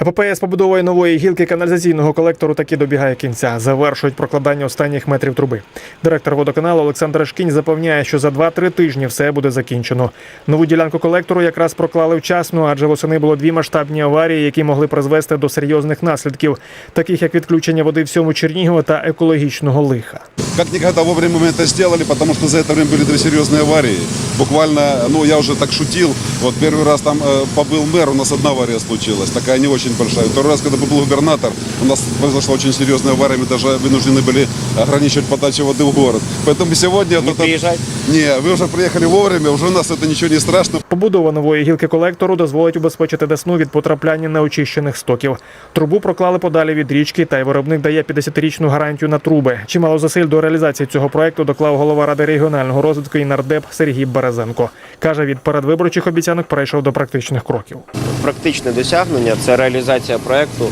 ЕППС з побудовою нової гілки каналізаційного колектору таки добігає кінця. Завершують прокладання останніх метрів труби. Директор водоканалу Олександр Шкінь запевняє, що за 2-3 тижні все буде закінчено. Нову ділянку колектору якраз проклали вчасно, адже восени було дві масштабні аварії, які могли призвести до серйозних наслідків, таких як відключення води всьому Чернігова та екологічного лиха. Как никогда вовремя мы это сделали, потому что за это время были две серьезные аварии. Буквально, ну я уже так шутил, вот первый раз там э, побыл мэр, у нас одна авария случилась, такая не очень большая. Второй раз, когда был губернатор, у нас произошла очень серьезная авария, мы даже вынуждены были ограничивать подачу воды в город. Поэтому сегодня... Не приезжать? Не, вы уже приехали вовремя, уже у нас это ничего не страшно. Побудова нової гілки колектору дозволить убезпечити десну від потрапляння неочищених стоків. Трубу проклали подалі від річки, та й виробник дає 50-річну гарантію на труби. Чимало зусиль до реалізації цього проекту доклав голова ради регіонального розвитку і нардеп Сергій Березенко. каже, від передвиборчих обіцянок перейшов до практичних кроків. Практичне досягнення це реалізація проекту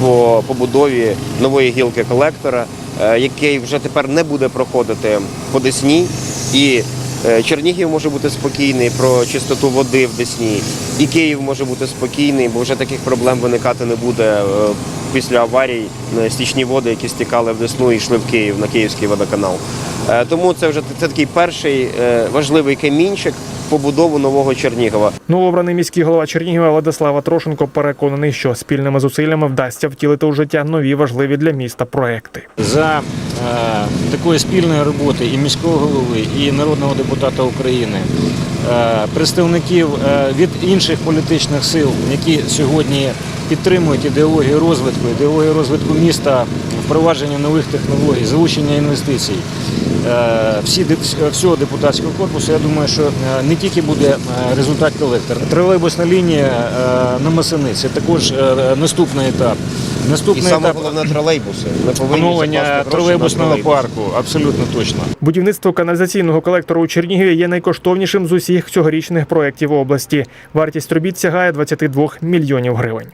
по побудові нової гілки колектора, е, який вже тепер не буде проходити по Десні. І е, Чернігів може бути спокійний про чистоту води в Десні, і Київ може бути спокійний, бо вже таких проблем виникати не буде е, після аварій стічні води, які стікали в Десну і йшли в Київ на Київський водоканал. Тому це вже це такий перший важливий камінчик побудову нового Чернігова. Новообраний міський голова Чернігова Владислава Трошенко переконаний, що спільними зусиллями вдасться втілити у життя нові важливі для міста проекти. за е, такої спільної роботи і міського голови, і народного депутата України, представників е, від інших політичних сил, які сьогодні підтримують ідеологію розвитку, ідеологію розвитку міста, впровадження нових технологій, залучення інвестицій. е, Всі всього депутатського корпусу, я думаю, що е, не тільки буде е, результат колектор. Тролейбусна лінія е, на Масини це також е, наступний етап. І Наступний саме етап головне тролейбуси. Ми повинні Оновлення закласти гроші на тролейбусного парку, абсолютно точно. Будівництво каналізаційного колектору у Чернігові є найкоштовнішим з усіх цьогорічних проєктів області. Вартість робіт сягає 22 мільйонів гривень.